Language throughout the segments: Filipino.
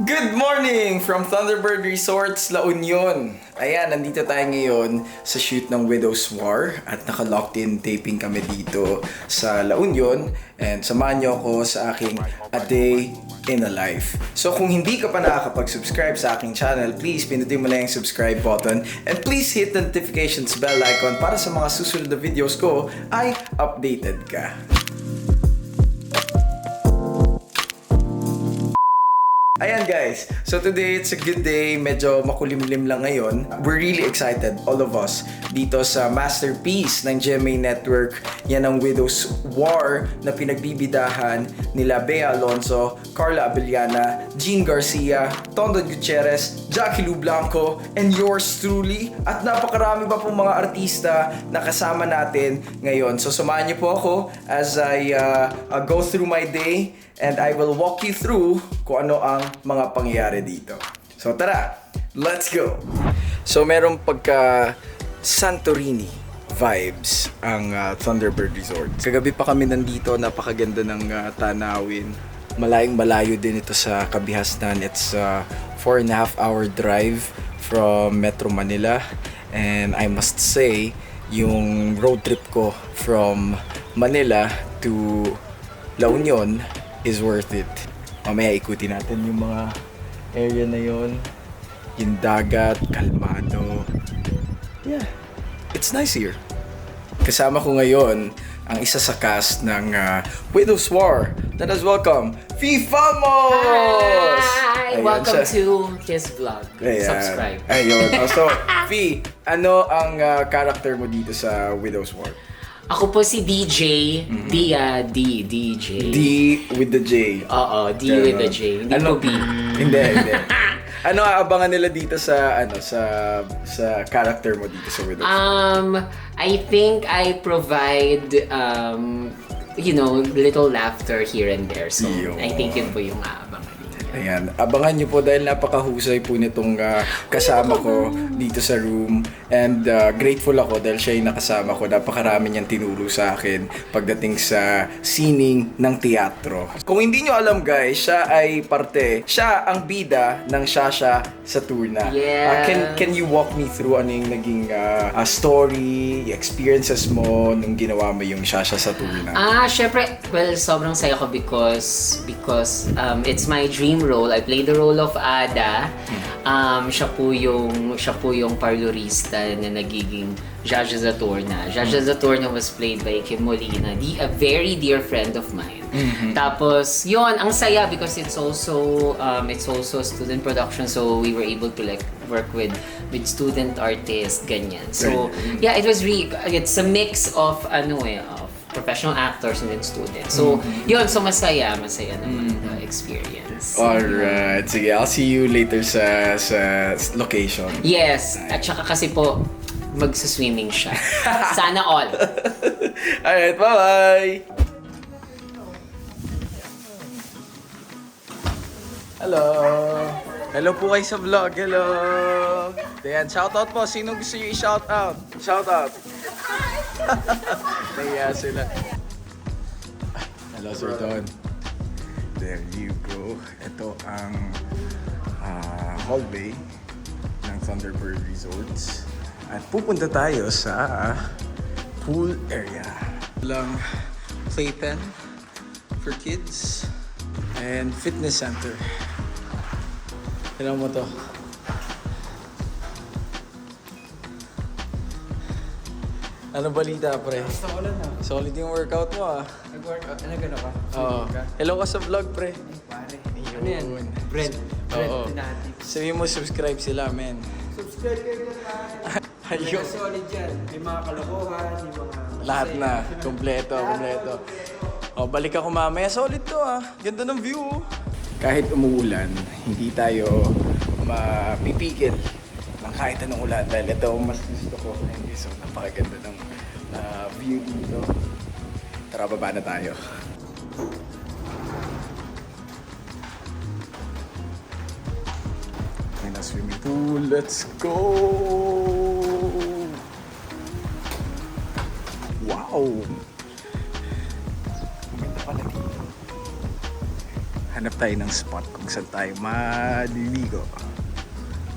Good morning from Thunderbird Resorts, La Union. Ayan, nandito tayo ngayon sa shoot ng Widow's War at naka-locked in taping kami dito sa La Union and samahan niyo ako sa aking A Day in a Life. So kung hindi ka pa nakakapag-subscribe sa aking channel, please pinutin mo lang yung subscribe button and please hit the notifications bell icon para sa mga susunod na videos ko ay updated ka. Ayan guys, so today it's a good day, medyo makulimlim lang ngayon. We're really excited, all of us, dito sa masterpiece ng GMA Network. Yan ang Widow's War na pinagbibidahan nila Bea Alonso, Carla Abellana, Jean Garcia, Tondo Gutierrez, Jackie Lu Blanco, and yours truly. At napakarami pa pong mga artista na kasama natin ngayon. So samahan niyo po ako as I uh, uh, go through my day and I will walk you through kung ano ang mga pangyayari dito. So tara, let's go! So merong pagka Santorini vibes ang uh, Thunderbird Resort. Kagabi pa kami nandito, napakaganda ng uh, tanawin. Malayong malayo din ito sa Kabihasnan. It's a four and a half hour drive from Metro Manila. And I must say, yung road trip ko from Manila to La Union is worth it. Mamaya ikutin natin yung mga area na yon. Yung dagat, kalmado. Yeah, it's nice here. Kasama ko ngayon ang isa sa cast ng uh, Widow's War. Let us welcome Fee Famos! Hi! Ayan Welcome siya. to his vlog. Ayan. Subscribe. Ayun. Oh, so, Fee, ano ang uh, character mo dito sa Widow's War? Ako po si DJ. Dia, D, DJ. Mm-hmm. D with the J. Oo, D with the J. Hindi Ano? po B. hindi, hindi. Ano aabangan nila dito sa ano sa sa character mo dito sa Widow's War? Um, I think I provide, um, you know, little laughter here and there. So, Yun. I think yun po yung niyo. Ayan, abangan nyo po dahil napakahusay po nitong ah, kasama ko dito sa room. And ah, grateful ako dahil siya yung nakasama ko. Napakarami niyang tinuro sa akin pagdating sa sining ng teatro. Kung hindi nyo alam guys, siya ay parte, siya ang bida ng Shasha sa Turna. Ah, can, can you walk me through ano yung naging ah, ah, story, experiences mo nung ginawa mo yung Shasha sa Turna? Ah, syempre, well, sobrang saya ko because because um, it's my dream role. I play the role of Ada. Um, siya po yung siya po yung parlorista na nagiging Jaja Zatorna. Jaja Zatorna was played by Kim Molina, the, a very dear friend of mine. Tapos, yon ang saya because it's also um, it's also student production so we were able to like work with with student artists ganyan. So, yeah, it was really it's a mix of ano eh professional actors and then students. So, yun, so masaya, masaya naman the experience. Alright, sige, I'll see you later sa sa location. Yes, at saka kasi po, magsa-swimming siya. Sana all. Alright, bye-bye! Hello! Hello po kayo sa vlog. Hello! Ayan, shoutout po. Sino gusto nyo i-shoutout? Shoutout! Naya sila. Hello, Sir Don. There you go. Ito ang ah, hallway ng Thunderbird Resorts. At pupunta tayo sa pool area. Lang playpen for kids and fitness center. Tignan mo to. Ano balita, pre? Gusto ko lang ah. Solid yung workout mo, ah. Nag-workout. Ano gano'n ka? Oo. Hello ka sa vlog, pre. Pare. Ano yan? Yun. Bread. Bread Oo. Tinati. Sabi mo, subscribe sila, men. Subscribe kayo dyan lahat. Ayun. Mga solid yan. May mga kalokohan, yung mga... Lahat na. Kompleto, kompleto. O, balik ako mamaya. Solid to ah. Ganda ng view. Kahit umuulan, hindi tayo mapipigil ng kahit anong ulan. Dahil ito mas gusto ko. Hindi, so napakaganda ng ah, view dito. Tara, baba na tayo. May na swimming pool. Let's go! Wow! Hanap tayo ng spot kung saan tayo maliligo.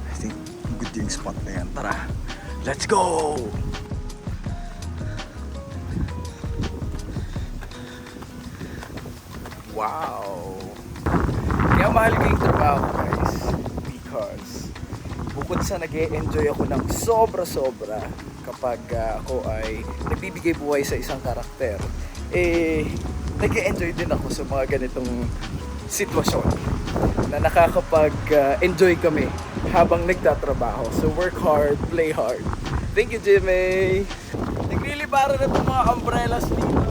I think good yung spot na yan. Tara, let's go! Wow! Kaya mahal ko yung trabaho guys because bukod sa nag enjoy ako ng sobra-sobra kapag ah, ako ay nagbibigay buhay sa isang karakter, eh, nag enjoy din ako sa mga ganitong sitwasyon na nakakapag-enjoy kami habang nagtatrabaho. So work hard, play hard. Thank you, Jimmy! Naglilibara na itong mga umbrellas dito.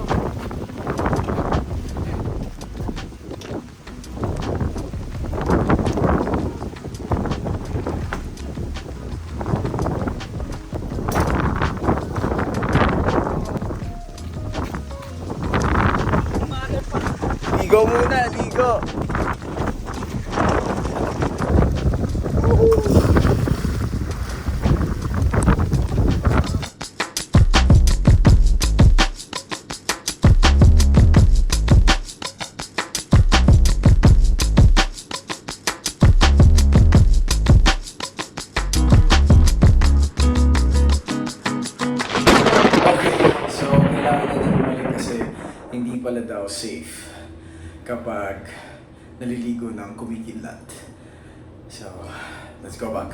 Ng kumikidlat. So, let's go back.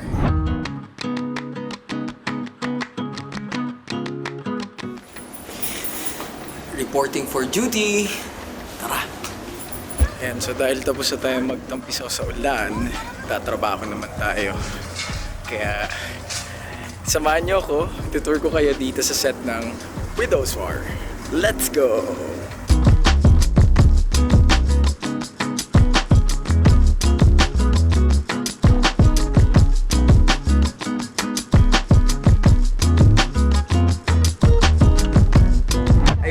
Reporting for duty. Tara. Ayan, so dahil tapos na tayo magtampisaw sa ulan, tatrabaho naman tayo. Kaya, samahan niyo ako. Tutur ko kayo dito sa set ng Widow's War. Let's go!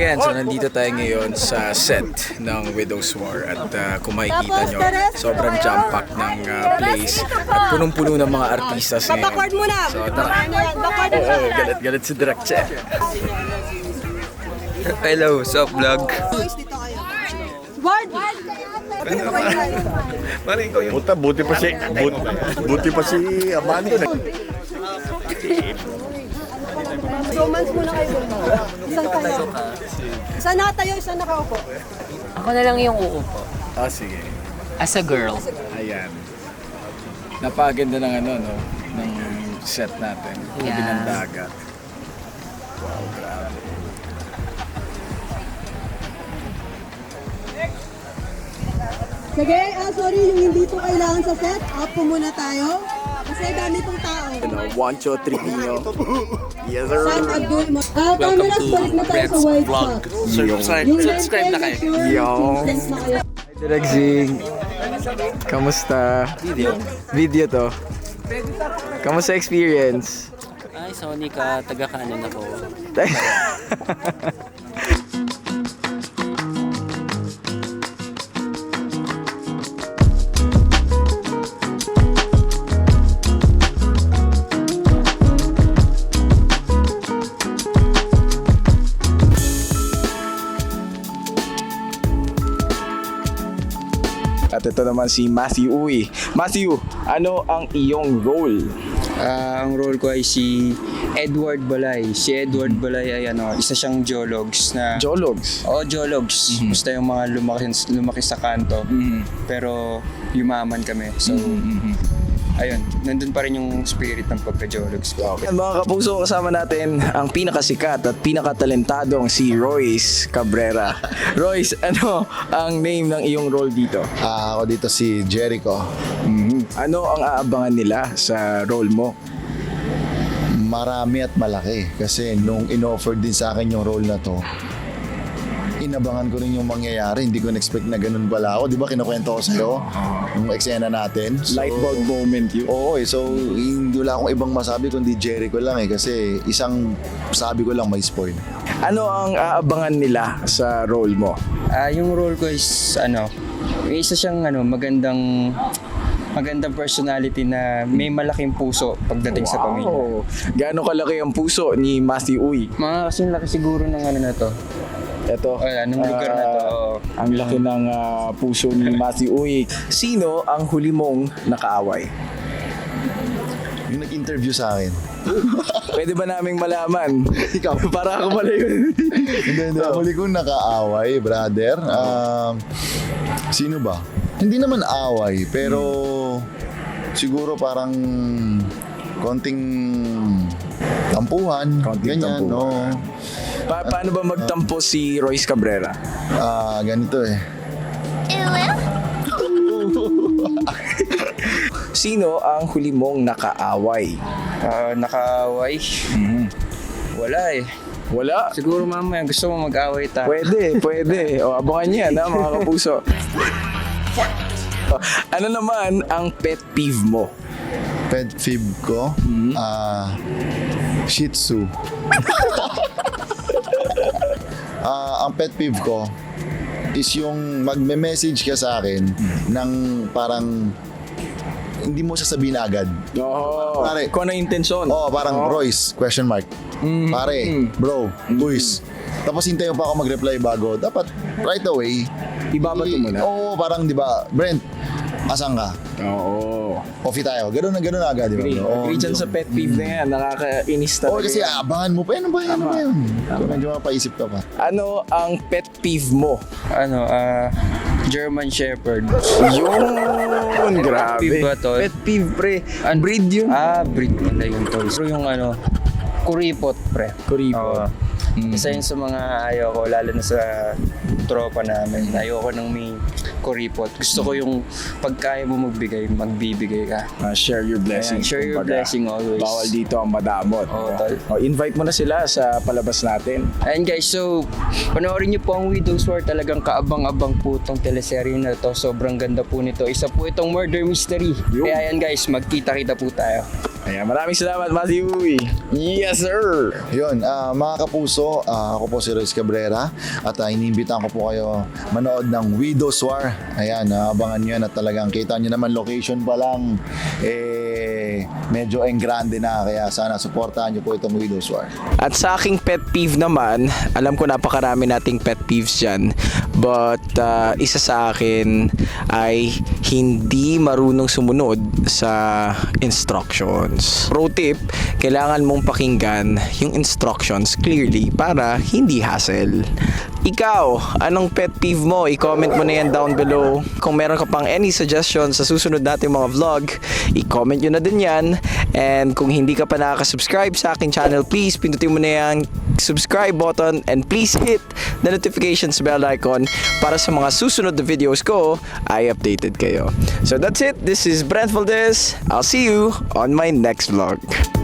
Ayan, so nandito tayo ngayon sa set ng Widow's War at uh, kung makikita nyo, sobrang jam-packed ng uh, place at punong-puno ng mga artista ngayon. Backward muna. So tara. Backward Oo, oh, galit-galit si Direk Che. Hello, sa vlog. Ward. Parang ikaw yung... Puta, buti pa si buti, buti pa si Amani. Romance muna kayo. Isang tayo. Isa nakatayo, isa nakaupo. Ako na lang yung uupo. Ah, sige. As a girl. Ayan. Napaganda ng ano, no? Ng set natin. Yeah. Ng dagat. Wow, grabe. Sige, ah, sorry, yung hindi po kailangan sa set, up po muna tayo. Kasi dami pong tao. Ano, Juancho Trevino. Yes, sir. Sam Abdul. Ah, cameras, balik na tayo sa white box. Yung subscribe na kayo. Yo. na kayo. Direk Zing. Kamusta? Video. Video to. Kamusta experience? Ay, Sony ka, taga kanan ako. At ito naman si Matthew Uy. Matthew, ano ang iyong role? Ah, ang role ko ay si Edward Balay. Si Edward Balay ay ano, isa siyang geologs na Jologs. Oo, geologs. Basta yung mga lumaki, lumaki sa kanto. Pero yumaman kami. So, ayun. Nandun pa rin yung spirit ng pagka-geologs ko. Mga kapuso, kasama natin ang pinakasikat at pinakatalentadong si Royce Cabrera. Royce, ano ang name ng iyong role dito? Ah, ako dito si Jericho. Mhm. Ano ang aabangan nila sa role mo? Marami at malaki kasi nung in-offer din sa akin yung role na to, inabangan ko rin yung mangyayari. Hindi ko na-expect na ganun pala ako. Di ba kinukwento ko sa'yo yung eksena natin? So, Light bulb moment yun. Oo eh. So, hindi wala akong ibang masabi kundi Jericho lang eh. Kasi isang sabi ko lang may spoil. Ano ang aabangan nila sa role mo? Ah, yung role ko is ano, may isa siyang ano, magandang magandang personality na may malaking puso pagdating sa pamilya. Gaano kalaki ang puso ni Matthew Uy? Mga kasing laki siguro ng ano na to. Eto. Ay, anong lugar na to? ah, Oo. ang laki ng ah, puso ni Matthew Uy. Sino ang huli mong nakaaway? Yung nag-interview sa akin. Pwede ba naming malaman? Ikaw. Para ako pala yun. Hindi, hindi. Ang huli kong nakaaway, brother. Um, sino ba? Hindi naman away, pero siguro parang konting tampuhan. Konting ganyan, tampuhan. no? Pa- paano ba magtampo si Royce Cabrera? Ah, ganito eh. Sino ang huli mong nakaaway? Ah, nakaaway. Wala eh. Wala. Siguro mamaya gusto mo mag-away tayo. Pwede, pwede. O, abangan niya na mga kapuso. O, ano naman ang pet peeve mo? Pet fib ko, ah, Shih Tzu. Ah, ang pet peeve ko is yung magme-message ka sa akin ng parang hindi mo sasabihin agad. Oo. Pare. Kung ano intensyon. Oh, parang Oo. Royce, question mark. Pare, bro, boys. Tapos hintayin pa ako mag-reply bago. Dapat right away. Ibabato mo na. Oo, parang di ba, Brent, asan ka? Oo. Coffee tayo. Ganun na ganun agad, di ba? Agree. Oo, Agree dyan sa pet peeve na yan. Nakakainis talaga. Oo, kasi yan. aabangan mo pa. Ano ba yan? Ano ba yun? Medyo mapaisip ka pa. Ano ang pet peeve mo? Ano, ah, German Shepherd. Yun, grabe. peeve ba to? Pet peeve, pre. An- Breed yun. Ah, breed pala yun tol. Pero yung ano, kuripot pre. Kuripot. Oo. Isa yun sa mga ayaw ko, lalo na sa tropa namin. Ayoko nang may kuripot. Gusto ko yung pagkaya mo magbigay, magbibigay ka. Ah, share your blessing. Ayan, share your kumbaga. blessing always. Bawal dito ang madamot. Oo, no? tol. O, invite mo na sila sa palabas natin. Ayan guys, so panoorin niyo po ang Widow's War. Talagang kaabang-abang po itong teleserye na to. Sobrang ganda po nito. Isa po itong murder mystery. Yun. Kaya ayan guys, magkita-kita po tayo. Ayan, maraming salamat, Matthew. Yes, sir. Yun, ah, mga kapuso, ah, ako po si Royce Cabrera at uh, iniimbitahan ko po kayo manood ng Widow's War. Ayan, ah, abangan nyo yan at talagang kita nyo naman location pa lang eh medyo eng grande na kaya sana supportahan nyo po itong Widow's War. At sa aking pet peeve naman, alam ko napakarami nating pet peeves dyan. But uh, isa sa akin ay hindi marunong sumunod sa instructions. Pro tip, kailangan mong pakinggan yung instructions clearly para hindi hassle. Ikaw, anong pet peeve mo? I-comment mo na yan down below. Kung meron ka pang any suggestions sa susunod nating mga vlog, i-comment nyo na din yan. And kung hindi ka pa nakaka-subscribe sa aking channel, please pindutin mo na yung subscribe button and please hit the notifications bell icon para sa mga susunod na videos ko ay updated kayo. So that's it. This is Brent Valdez. I'll see you on my next vlog.